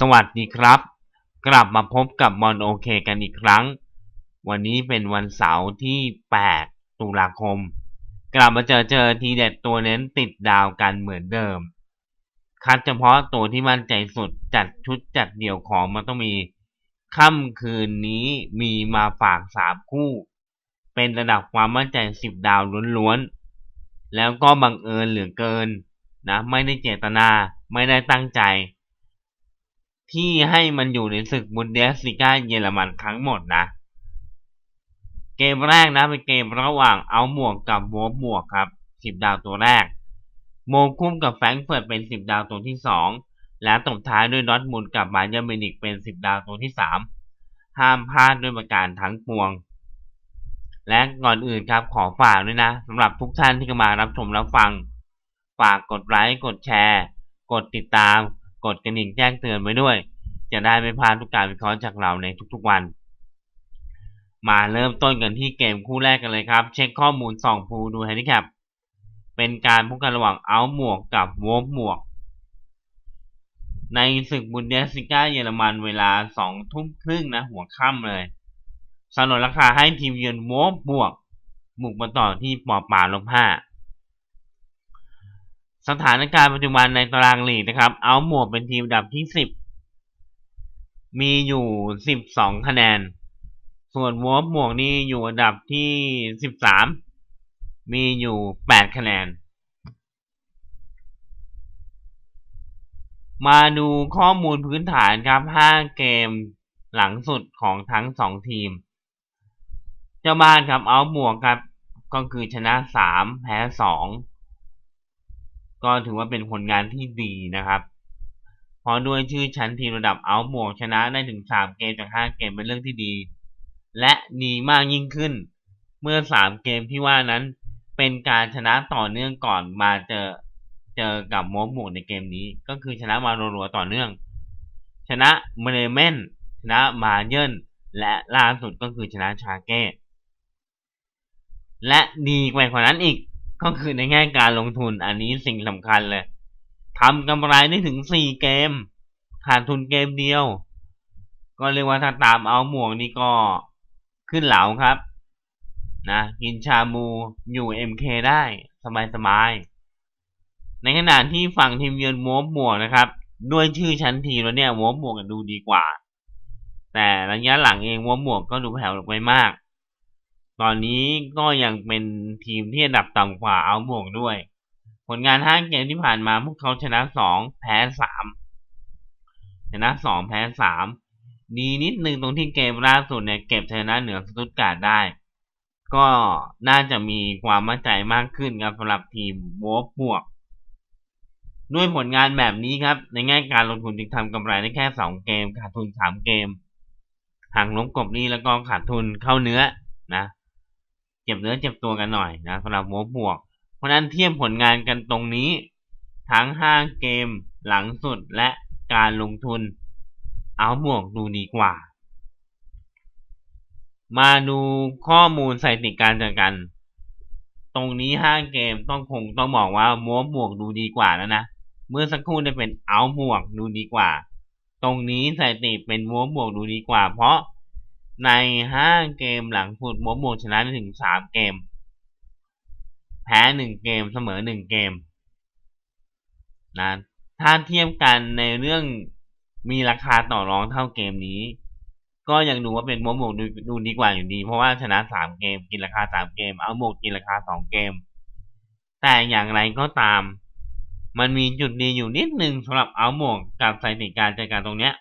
สวัสดีครับ กลับมาพบกับบอลโอเคกันอีกครั้ง วันนี้เป็นวันเสาร์ที่ 8 ตุลาคม กลับมาเจอเจอทีเด็ดตัวเน้นติดดาวกันเหมือนเดิม คัดเฉพาะตัวที่มั่นใจสุดจัดชุดจัดเดี่ยวของมันต้องมี ค่ำคืนนี้มีมาฝากสามคู่ เป็นระดับความมั่นใจ 10 ดาวล้วนๆ แล้วก็บังเอิญเหลือเกินนะไม่ได้เจตนาไม่ได้ตั้งใจ ที่ให้มันอยู่ในศึกบุนเดสลิก้าเยอรมันทั้งหมดนะ เกมแรกนะเป็นเกมระหว่างเอาหมวกกับโวบหมวกครับ10ดาวตัวแรก โมคุ้มกับแฟรงเฟิร์ตเป็น10ดาวตัวที่2และตบท้ายด้วยดอทมุนกับบาเยอร์มินิกเป็น10ดาวตัวที่3ห้ามพลาดด้วยประการทั้งปวง และก่อนอื่นครับขอฝากด้วยนะสำหรับทุกท่านที่กำลังรับชมรับฟัง ฝากกดไลค์กดแชร์ กดติดตาม กดกระดิ่งแจ้งเตือนไว้ด้วย จะได้ไม่พลาดทุกการวิเคราะห์จากเราในทุกๆวัน มาเริ่มต้นกันที่เกมคู่แรกกันเลยครับ เช็คข้อมูลสองภูดูแฮนดิแคปเป็นการพบกันระหว่างเอาหมวกกับโวบหมวก ในศึกบุนเดสิก้าเยอรมันเวลาสองทุ่มครึ่งนะ หัวค่ำเลยสนนราคาให้ทีมเยือนโวบบวกบุกมาต่อที่ปอป่าลบห้า สถานการณ์ปัจจุบันในตารางลีกนะครับ เอาหมวกเป็นทีมดับที่สิบมีอยู่สิบสองคะแนน ส่วนวอฟหมวกนี่อยู่อันดับที่สิบสามมีอยู่แปดคะแนน มาดูข้อมูลพื้นฐานครับห้าเกมหลังสุดของทั้งสองทีม เจ้าบ้านครับเอาหมวกครับก็คือชนะสามแพ้สอง ก็ถือว่าเป็นผลงานที่ดีนะครับเพราะด้วยชื่อชั้นทีมระดับเอาหมวกชนะได้ถึง 3 เกมจาก 5 เกมเป็นเรื่องที่ดี และดีมากยิ่งขึ้น เมื่อ 3 เกมที่ว่านั้นเป็นการชนะต่อเนื่องก่อนมาเจอเจอกับโมบหมวกในเกมนี้ ก็คือชนะมารัวๆต่อเนื่อง ชนะเมเรเมนชนะมาเยินและล่าสุดก็คือชนะชาเก้และดีกว่านั้นอีก ก็คือในแง่การลงทุนอันนี้สิ่งสำคัญเลยทำกำไรได้ถึงสี่เกม ขาดทุนเกมเดียว ก็เรียกว่าถ้าตามเอาหมวกนี่ก็ขึ้นเหลาครับ นะกินชาบูอยู่ MK ได้สบายๆในขณะที่ฝั่งทีมเยือนโมบหมวกนะครับ ด้วยชื่อชั้นทีแล้วเนี่ยโมบหมวกดูดีกว่า แต่ระยะหลังเองโมบหมวกก็ดูแผ่วลงไปมาก ตอนนี้ก็ยังเป็นทีมที่อันดับต่ำกว่าเอาบวกด้วย ผลงานห้าเกมที่ผ่านมาพวกเขาชนะสองแพ้สามชนะสองแพ้สามดีนิดนึงตรงที่เกมล่าสุดเนี่ยเก็บชนะเหนือสตุตการ์ดได้ ก็น่าจะมีความมั่นใจมากขึ้นครับสำหรับทีมโวบวก ด้วยผลงานแบบนี้ครับ ในแง่การลงทุนจึงทำกำไรได้แค่2เกม ขาดทุน3เกม ห่างลบกบนี้แล้วก็ขาดทุนเข้าเนื้อนะ เจ็บเนื้อเจ็บตัวกันหน่อยนะสำหรับหัวบวก เพราะนั้นเทียบผลงานกันตรงนี้ ทั้ง 5 เกมหลังสุดและการลงทุน เอาบวกดูดีกว่า มาดูข้อมูลสถิติการจัดกัน ตรงนี้ 5 เกมต้องคงต้องบอกว่ามัวบวกดูดีกว่าแล้วนะ เมื่อสักครู่ได้เป็นเอาบวกดูดีกว่า ตรงนี้สถิติเป็นมัวบวกดูดีกว่า เพราะ ใน 5 เกมหลังฟุตบอลโมชนะถึง 3 เกม แพ้ 1 เกมเสมอ 1 เกมนะถ้าเทียบกันในเรื่องมีราคาต่อรองเท่าเกมนี้ ก็ยังดูว่าเป็นมโมกดูดูดีกว่าอยู่ดี เพราะว่าชนะ 3 เกม กินราคา 3 เกม เอาโมกกินราคา 2 เกม แต่อย่างไรก็ตาม มันมีจุดดีอยู่นิดนึงสำหรับเอาโมกกับสถิติการจัดการตรงเนี้ย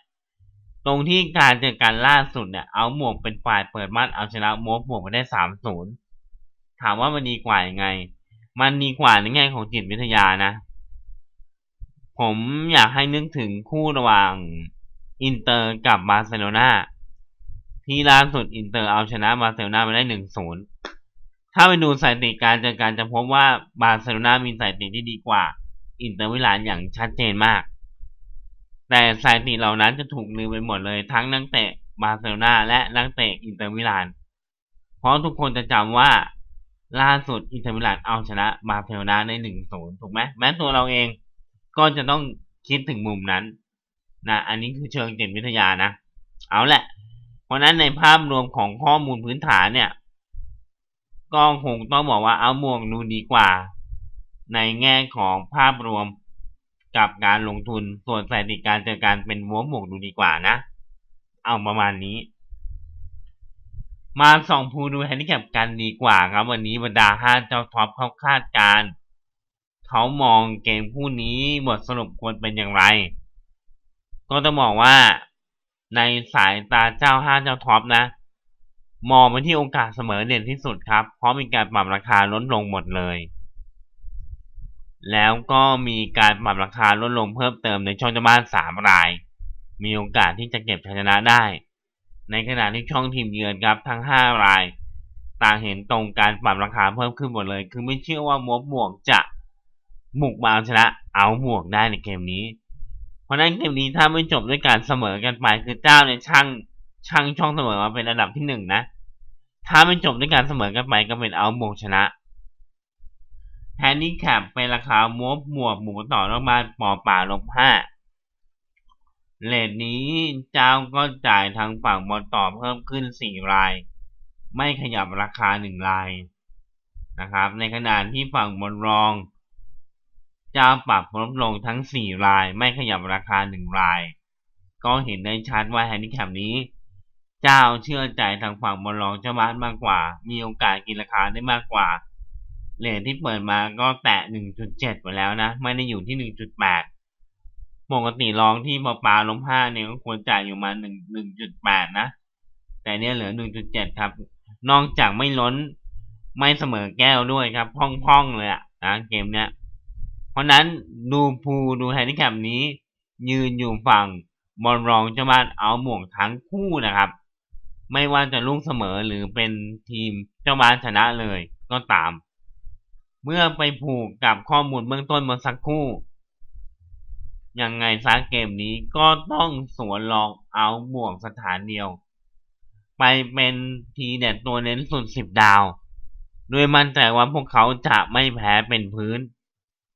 ตรงที่การเจอกันล่าสุดเนี่ยเอาหมวกเป็นฝ่ายเปิดมัดเอาชนะโมบหมวกมาได้สามศูนย์ถามว่ามันดีกว่ายังไง มันดีกว่าในแง่ของจิตวิทยานะ ผมอยากให้นึกถึงคู่ระหว่างอินเตอร์กับบาร์เซโลนาที่ล่าสุดอินเตอร์เอาชนะบาร์เซโลนามาได้หนึ่งศูนย์ถ้าไปดูสถิติการเจอกันจะพบว่าบาร์เซโลนามีสถิติที่ดีกว่า อินเตอร์วิลานอย่างชัดเจนมาก แต่สถิติเหล่านั้นจะถูกลืมไปหมดเลยทั้งนักเตะบาร์เซโลนาและนักเตะอินเตอร์มิลาน เพราะทุกคนจะจำว่าล่าสุดอินเตอร์มิลานเอาชนะบาร์เซโลนาในหนึ่งศูนย์ถูกไหมแม้ตัวเราเองก็จะต้องคิดถึงมุมนั้นนะอันนี้คือเชิงจิตวิทยานะ เอาแหละ เพราะนั้นในภาพรวมของข้อมูลพื้นฐานเนี่ย ก็คงต้องบอกว่าเอาหมวกดูดีกว่า ในแง่ของภาพรวม กับการลงทุนส่วนสถิติการเจอการเป็นวัวหมวกดูดีกว่านะ เอาประมาณนี้ มาสองภูดูแฮนดิแคปกันดีกว่าครับ วันนี้บรรดาห้าเจ้าท็อปเขาคาดการเขามองเกมคู่นี้บทสรุปควรเป็นอย่างไร ก็ต้องบอกว่าในสายตาเจ้าห้าเจ้าท็อปนะ มองไปที่โอกาสเสมอเด่นที่สุดครับ เพราะมีการปรับราคาลดลงหมดเลย แล้วก็มีการปรับราคาลดลงเพิ่มเติมในช่องเจ้าบ้านสามราย มีโอกาสที่จะเก็บชัยชนะได้ ในขณะที่ช่องทีมเยือนครับทั้งห้าราย ต่างเห็นตรงการปรับราคาเพิ่มขึ้นหมดเลย คือไม่เชื่อว่ามัวหมวกจะบุกมาเอาชนะเอาหมวกได้ในเกมนี้ เพราะนั้นเกมนี้ถ้าไม่จบด้วยการเสมอกันไปคือเจ้าในช่างช่างช่องเสมอมาเป็นอันดับที่หนึ่งนะ ถ้าไม่จบด้วยการเสมอกันไปก็เป็นเอาหมวกชนะ แฮนดี้แคปเป็นราคามัวหมวกหมูต่อนอกบ้านปอป่าลบห้าเลทนี้เจ้าก็จ่ายทางฝั่งบอลต่อเพิ่มขึ้นสี่ราย ไม่ขยับราคาหนึ่งรายนะครับ ในขณะที่ฝั่งบอลรอง เจ้าปรับลดลงทั้ง4ราย ไม่ขยับราคา1ราย ก็เห็นได้ชัดว่าแฮนดิแคปนี้ เจ้าเชื่อใจทางฝั่งบอลรองเจ้าบ้านมากกว่า มีโอกาสกินราคาได้มากกว่า เลทที่เปิดมาก็แตะ 1.7ไปแล้วนะ ไม่ได้อยู่ที่ 1.8 ปกติรองที่ปอปาล้มห้าเนี่ยก็ควรจ่ายอยู่มา 1 1.8 นะ แต่เนี่ยเหลือ 1.7 ครับ นอกจากไม่ล้นไม่เสมอแก้วด้วยครับ พ่องๆเลยอะนะเกมเนี้ย เพราะนั้นดูพูดูแฮนดิแคปนี้ ยืนอยู่ฝั่งบอลรองเจ้าบ้านเอาหม่วงทั้งคู่นะครับ ไม่ว่าจะลูกเสมอหรือเป็นทีมเจ้าบ้านชนะเลยก็ตาม เมื่อไปผูกกับข้อมูลเบื้องต้นมาสักครู่ยังไงซะเกมนี้ก็ต้องสวนลองเอาหม่วงสถานเดียว ไปเป็นทีเด็ดตัวเน้นสุดสิบดาวโดยมั่นใจว่าพวกเขาจะไม่แพ้เป็นพื้น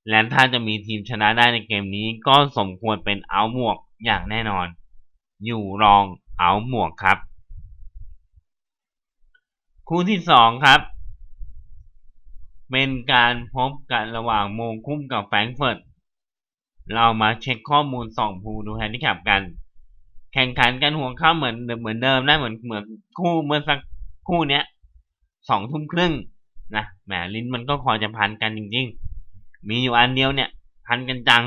และถ้าจะมีทีมชนะได้ในเกมนี้ก็สมควรเป็นเอาหมวกอย่างแน่นอน อยู่รองเอาหมวกครับ คู่ที่สองครับ เป็นการพบกันระหว่างโมงคุ้มกับแฟรงเฟิร์ต เรามาเช็คข้อมูลสองภูดูแฮนดิแคปกัน แข่งขันกันหัวข้าเหมือนเหมือนเดิมได้เหมือนเหมือนคู่เมื่อสักคู่เนี้ยสองทุ่มครึ่งนะแหมลิ้นมันก็คอยจะพันกันจริง ๆ มีอยู่อันเดียวเนี่ยพันกันจัง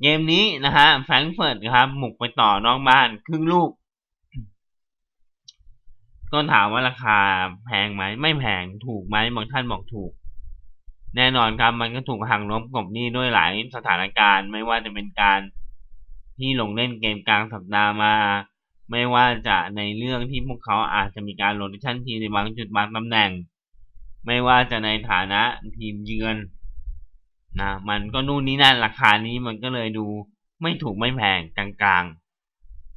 เกมนี้นะฮะแฟรงเฟิร์ตครับหมุกไปต่อนอกบ้านครึ่งลูก ก็ถามว่าราคาแพงไหม ไม่แพงถูกไหมบางท่านบอกถูก แน่นอนครับมันก็ถูกหักลบกบนี้ด้วยหลายสถานการณ์ ไม่ว่าจะเป็นการที่ลงเล่นเกมกลางสัปดาห์มา ไม่ว่าจะในเรื่องที่พวกเขาอาจจะมีการโรเตชันทีในบางจุดบางตำแหน่ง ไม่ว่าจะในฐานะทีมเยือนนะมันก็นู่นนี่นั่นราคานี้มันก็เลยดูไม่ถูกไม่แพงกลาง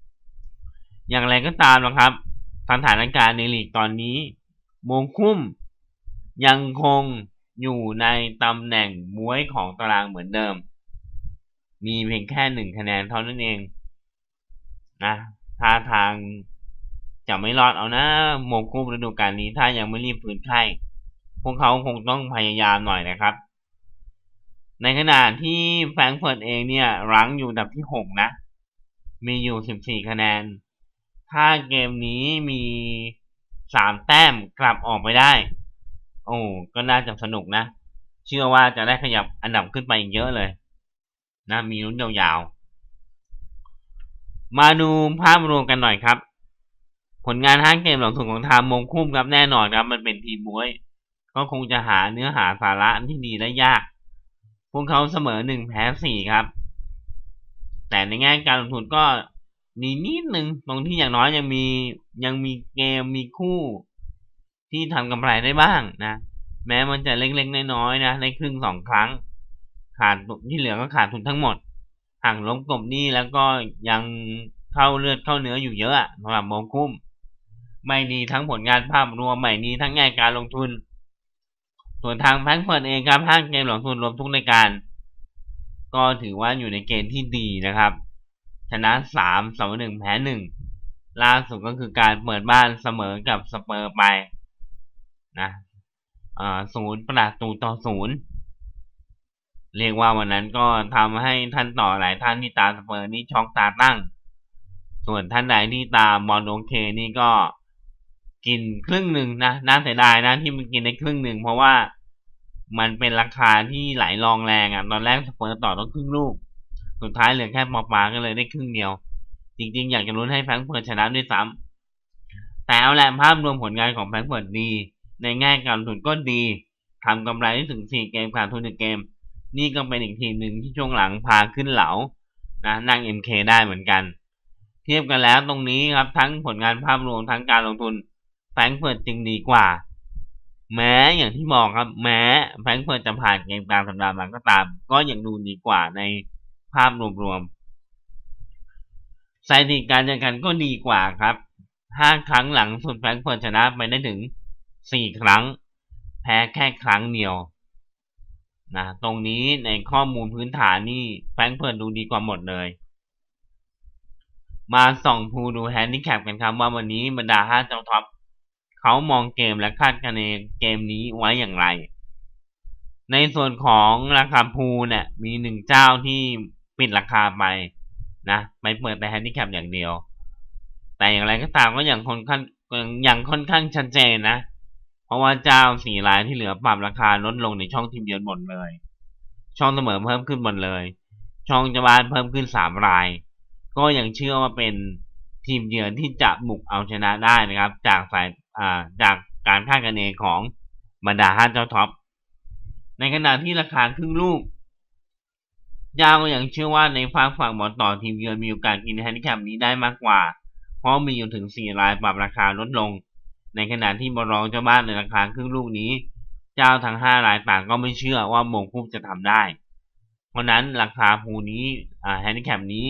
ๆ อย่างไรก็ตามนะครับ สถานการณ์ในลีกตอนนี้ มงคุ้มยังคงอยู่ในตำแหน่งมวยของตารางเหมือนเดิม มีเพียงแค่หนึ่งคะแนนเท่านั้นเองนะท่าทางจะไม่รอดเอานะมงคุ้มฤดูกาลนี้ถ้ายังไม่รีบฟื้นไข้พวกเขาคงต้องพยายามหน่อยนะครับ ในขณะที่แฟรงเฟิร์ตเองเนี่ยรั้งอยู่ดับที่หกนะ มีอยู่สิบสี่คะแนน ถ้าเกมนี้มีสามแต้มกลับออกไปได้ โอ้ก็น่าจะสนุกนะ เชื่อว่าจะได้ขยับอันดับขึ้นไปอีกเยอะเลย นะมีลุ้นยาวๆ มาดูภาพรวมกันหน่อยครับ ผลงานห้างเกมหลังสุดของทามมงคุ้มครับแน่นอนครับ มันเป็นทีมบวย ก็คงจะหาเนื้อหาสาระที่ดีได้ยาก พวกเขาเสมอหนึ่งแพ้สี่ครับ แต่ในแง่การลงทุนก็ นีนิดหนึ่งตรงที่อย่างน้อยยังมียังมีเกมมีคู่ ที่ทำกำไรได้บ้างนะ แม้มันจะเล็กๆน้อยๆนะในครึ่งสองครั้ง ขาดที่เหลือก็ขาดทุนทั้งหมดห่างล้มกบนี้แล้วก็ยังเข้าเลือดเข้าเนื้ออยู่เยอะสำหรับโมคุ้ม ไม่ดีทั้งผลงานภาพรวมไม่ดีทั้งแง่การลงทุน ส่วนทางแฟรงเฟิร์ตเองครับห้างเกมหลงทุนรวมทุกรายการ ก็ถือว่าอยู่ในเกณฑ์ที่ดีนะครับ ชนะสามเสมอหนึ่งแพ้หนึ่งล่าสุดก็คือการเปิดบ้านเสมอกับสเปอร์ไปนะศูนย์ประตูต่อศูนย์เรียกว่าวันนั้นก็ทำให้ท่านต่อหลายท่านที่ตามสเปอร์นี่ช็อกตาตั้ง ส่วนท่านใดที่ตามมอนโอเคนี่ก็กินครึ่งหนึ่งนะน่าเสียดายนะที่มันกินได้ครึ่งหนึ่งเพราะว่ามันเป็นราคาที่ไหลรองแรงอะ่ะตอนแรกสเปอร์ต่อต้องครึ่งลูก สุดท้ายเหลือแค่ปอปาก็เลยได้ครึ่งเดียว จริงๆ อยากจะลุ้นให้แฟรงก์เฟิร์ตชนะด้วยซ้ำแต่เอาแหละภาพรวมผลงานของแฟรงก์เฟิร์ตดี ในแง่การทุนก็ดีทำกำไรได้ถึง4เกมขาดทุน1เกม นี่ก็เป็นอีกทีมหนึ่งที่ช่วงหลังพาขึ้นเหลานะนั่ง MK ได้เหมือนกัน เทียบกันแล้วตรงนี้ครับทั้งผลงานภาพรวมทั้งการลงทุนแฟรงก์เฟิร์ตจึงดีกว่า แม้อย่างที่บอกครับ แม้แฟรงก์เฟิร์ตจะผ่านเกมกลางสัปดาห์มาก็ตาม ก็ยังดูดีกว่าใน ภาพรวมๆสถิติการเจอกันก็ดีกว่าครับห้าครั้งหลังสุดแฟรงก์เฟิร์ตชนะไปได้ถึงสี่ครั้ง แพ้แค่ครั้งเดียวนะตรงนี้ในข้อมูลพื้นฐานนี่แฟรงก์เฟิร์ตดูดีกว่าหมดเลย มาส่องพูดูแฮนดิแคปกันครับว่าวันนี้บรรดาห้าเจ้าท็อปเขามองเกมและคาดคะเนเกมนี้ไว้อย่างไร ในส่วนของราคาพูเนี่ยมีหนึ่งเจ้าที่ ปิดราคาไปนะไม่เปิดแต่แฮนดิแคปอย่างเดียว แต่อย่างไรก็ตามก็อย่างค่อนข้างอย่างค่อนข้างชัดเจนนะ เพราะว่าเจ้าสี่รายที่เหลือปรับราคาลดลงในช่องทีมเยือนหมดเลย ช่องเสมอเพิ่มขึ้นหมดเลย ช่องจะบานเพิ่มขึ้นสามราย ก็ยังเชื่อว่าเป็นทีมเยือนที่จะบุกเอาชนะได้นะครับ จากสายอ่าจากการคาดคะเนของบรรดาห้าเจ้าท็อปในขณะที่ราคาครึ่งลูก ยาวก็ยังเชื่อว่าในฝั่งฝั่งบอลต่อทีมเยือนมีโอกาสกินแฮนดิแคปนี้ได้มากกว่า เพราะมีอยู่ถึง 4 รายปรับราคาลดลง ในขณะที่บอลรองเจ้าบ้านในราคาครึ่งลูกนี้ เจ้าทั้ง 5 รายต่างก็ไม่เชื่อว่าโมงคุปจะทำได้ เพราะนั้นราคาภูนี้แฮนดิแคปนี้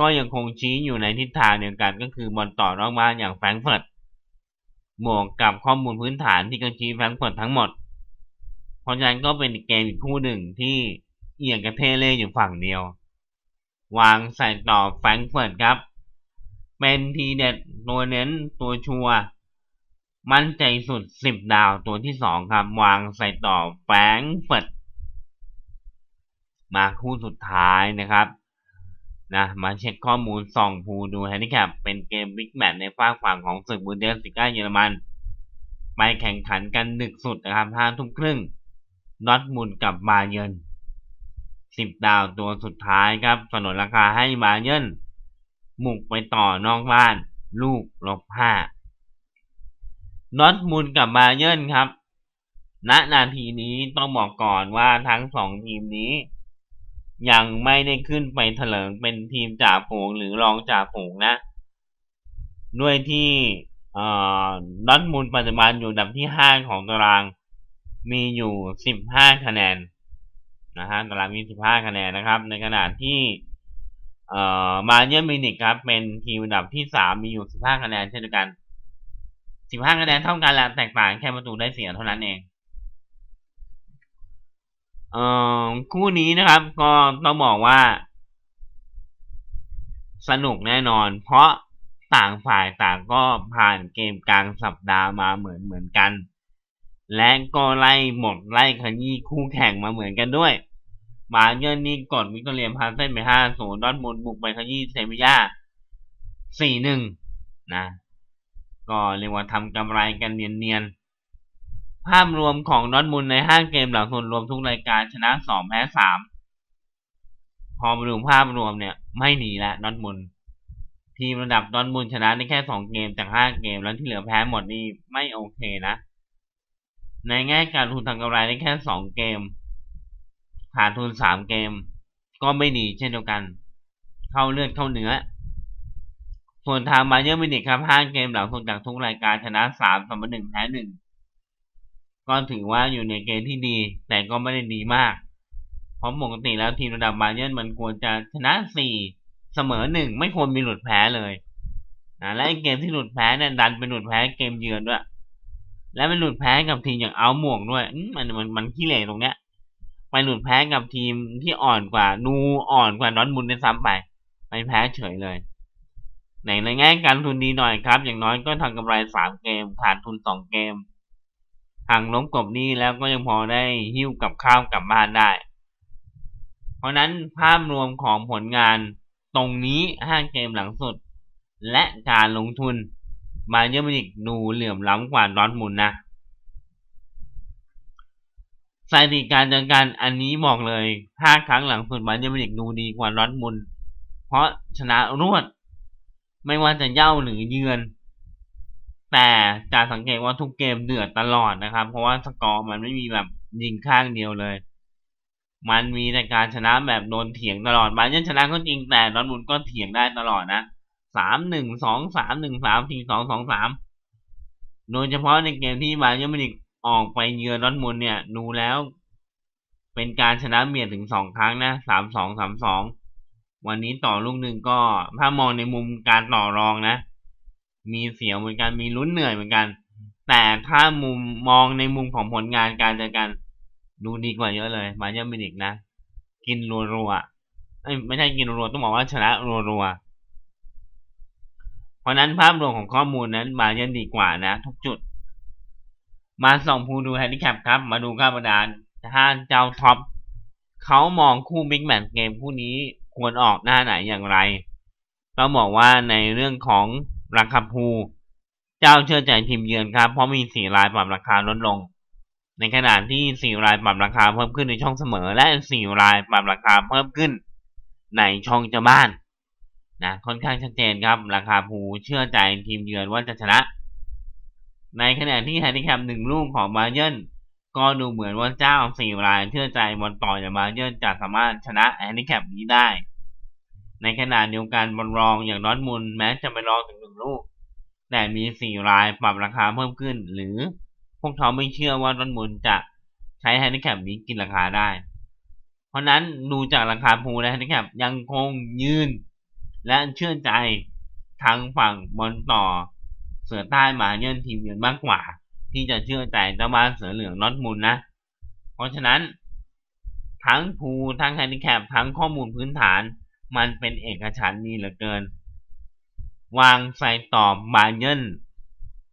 ก็ยังคงชี้อยู่ในทิศทางเดียวกันก็คือบอลต่อนอกบ้านอย่างแฟรงก์เฟิร์ตบวกกับข้อมูลพื้นฐานที่กังชี้แฟรงก์เฟิร์ตทั้งหมด เพราะฉะนั้นก็เป็นเกมอีกคู่หนึ่งที่ เอียงกระเทเล่อยู่ฝั่งเดียว วางใส่ต่อแฟรงเฟิร์ตครับ เป็นทีเด็ดตัวเน้นตัวชัวมั่นใจสุด10ดาวตัวที่2ครับ วางใส่ต่อแฟรงเฟิร์ตมาคู่สุดท้ายนะครับนะมาเช็คข้อมูลส่องภูดูแฮนดิแคปเป็นเกมบิ๊กแมตช์ในฝากฝั่งของศึกบูเดสติก้าเยอรมัน ไปแข่งขันกันดึกสุดนะครับห้าทุ่มครึ่งนอตมุนกับบาเยน สิบดาวตัวสุดท้ายครับสนนราคาให้บาเยนมุกไปต่อนอกบ้าน ลูกลบห้านอตมุนกับบาเยนครับ ณนาทีนี้ต้องบอกก่อนว่าทั้งสองทีมนี้ ยังไม่ได้ขึ้นไปเถลิงเป็นทีมจ่าฝูงหรือรองจ่าฝูงนะ ด้วยที่ดอทมูลปัจจุบันอยู่ดับที่ 5 ของตาราง มีอยู่ 15 คะแนน นะฮะตารางมี15คะแนนนะครับ ในขณะที่เอ่อมาเยอร์มินิกครับ เป็นทีมอันดับที่3มีอยู่15คะแนนเช่นเดียวกัน15คะแนนเท่ากันแหละแตกต่างแค่ประตูได้เสียเท่านั้นเองเอ่อคู่นี้นะครับ ก็ต้องบอกว่า สนุกแน่นอน เพราะต่างฝ่ายต่างก็ผ่านเกมกลางสัปดาห์มาเหมือนเหมือนกัน และก็ไล่หมดไล่ขยี้คู่แข่งมาเหมือนกันด้วย มาเยอร์นี่กดวิกตอเรียพาเส้นไปห้าศูนย์ดอนมุนบุกไปขยี้เซมิยาสี่หนึ่งนะ ก็เรียกว่าทำกำไรกันเนียนๆ ภาพรวมของดอทมุนในห้าเกมหลังสุดรวมทุกรายการชนะสองแพ้สามพอมาดูภาพรวมเนี่ย ไม่หนีละดอทมุนทีมระดับดอทมุนชนะได้แค่สองเกมจากห้าเกมแล้วที่เหลือแพ้หมดนี่ไม่โอเคนะ ในแง่การทุนทางกำไรได้แค่สองเกม ขาดทุนสามเกม ก็ไม่ดีเช่นเดียวกัน เข้าเลือดเข้าเนื้อ ส่วนทางมาเยอร์มินิกครับห้าเกมหลังสุดจากทุกรายการชนะสามเสมอหนึ่งแพ้หนึ่งก็ถือว่าอยู่ในเกณฑ์ที่ดี แต่ก็ไม่ได้ดีมากเพราะปกติแล้วทีมระดับบาเยนมันควรจะชนะสี่เสมอหนึ่งไม่ควรมีหลุดแพ้เลยนะและเกมที่หลุดแพ้เนี่ยดันเป็นหลุดแพ้เกมเยือนด้วย และเป็นหลุดแพ้กับทีมอย่างเอาหมวกด้วยมันมันมันขี้เหร่ตรงเนี้ย ไปหลุดแพ้กับทีมที่อ่อนกว่านูอ่อนกว่าดอนมุนในซ้ำไปไม่แพ้เฉยเลยในในแง่การทุนดีหน่อยครับ อย่างน้อยก็ทำกำไรสามเกมขาดทุนสองเกมห่างล้มกบนี้แล้วก็ยังพอได้หิ้วกับข้าวกลับบ้านได้ เพราะนั้นภาพรวมของผลงานตรงนี้ห้าเกมหลังสุด และการลงทุนมาเยอร์มินิกดูเหลื่อมล้ำกว่าดอร์ทมุนนะ สถิติการเจอกันอันนี้บอกเลยห้าครั้งหลังสุดมาเยอร์มินิกดูดีกว่าดอร์ทมุนเพราะชนะรวด ไม่ว่าจะเย่าหรือเยือน แต่จะสังเกตว่าทุกเกมเดือดตลอดนะครับ เพราะว่าสกอร์มันไม่มีแบบยิงข้างเดียวเลย มันมีแต่การชนะแบบโดนเถียงตลอดบาเยอร์ชนะก็จริงแต่ดอร์ทมุนก็เถียงได้ตลอดนะสามหนึ่งสองสามหนึ่งสามสี่สองสองสามโดยเฉพาะในเกมที่บาเยอร์มินิก ออกไปเยือนดอทมุนเนี่ยดูแล้ว เป็นการชนะเบียถึงสองครั้งนะสามสองสามสองวันนี้ต่อลูกหนึ่งก็ถ้ามองในมุมการต่อรองนะ มีเสียวเหมือนกันมีลุ้นเหนื่อยเหมือนกัน แต่ถ้ามุมมองในมุมของผลงานการเจอกันดูดีกว่าเยอะเลยบาเยอร์มินิกนะ กินรัวๆไม่ใช่กินรัวต้องบอกว่าชนะรัวๆเพราะนั้นภาพรวมของข้อมูลนั้นมาเยอะดีกว่านะ ทุกจุด มาส่องผู้ดูแฮนดิแคปครับ มาดูข้าประดานถ้าเจ้าท็อปเขามองคู่บิ๊กแมตช์เกมคู่นี้ควรออกหน้าไหนอย่างไรต้องบอกว่าในเรื่องของราคาภูเจ้าเชื่อใจทีมเยือนครับ เพราะมีสี่รายปรับราคาลดลง ในขณะที่สี่รายปรับราคาเพิ่มขึ้นในช่องเสมอ และสี่รายปรับราคาเพิ่มขึ้น ในช่องเจ้าบ้านนะค่อนข้างชัดเจนครับ ราคาภูเชื่อใจทีมเยือนว่าจะชนะ ในขณะที่แฮนดิแคปหนึ่งลูกของบาเยนก็ดูเหมือนว่าเจ้าสี่รายเชื่อใจบอลต่อจากบาเยนจะสามารถชนะแฮนดิแคปนี้ได้ ในขณะเดียวกันบอลรองอย่างดอทมุนแม้จะไปรองถึงหนึ่งลูก แต่มีสี่รายปรับราคาเพิ่มขึ้น หรือพวกเขาไม่เชื่อว่าดอทมุนจะใช้แฮนดิแคปนี้กินราคาได้ เพราะนั้นดูจากราคาภูและแฮนดิแคปยังคงยืน และเชื่อใจทางฝั่งบอลต่อ เสือใต้มาเยือนทีมเยือนมากกว่า ที่จะเชื่อใจเจ้าบ้านเสือเหลืองน็อตมุนนะ เพราะฉะนั้น ทั้งภูทั้งแฮนดิแคปทั้งข้อมูลพื้นฐาน มันเป็นเอกฉันท์ดีเหลือเกิน วางใส่ตอบบาเยน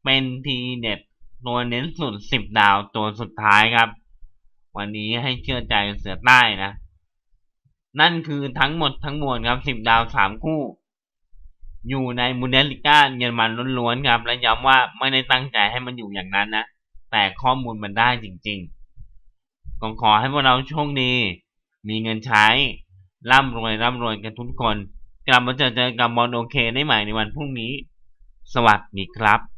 เป็นทีเด็ดตัวเน้นสุดสิบดาวตัวสุดท้ายครับ วันนี้ให้เชื่อใจเสือใต้นะ นั่นคือทั้งหมดทั้งมวลครับสิบดาวสามคู่ อยู่ในมูเดลิก้าเยอรมันล้วนๆครับ และย้ำว่าไม่ได้ตั้งใจให้มันอยู่อย่างนั้นนะ แต่ข้อมูลมันได้จริงๆก็ขอให้พวกเราโชคดี มีเงินใช้ ร่ำรวยร่ำรวยกันทุกคน กลับมาเจอเจอกับบอลโอเคได้ใหม่ในวันพรุ่งนี้ สวัสดีครับ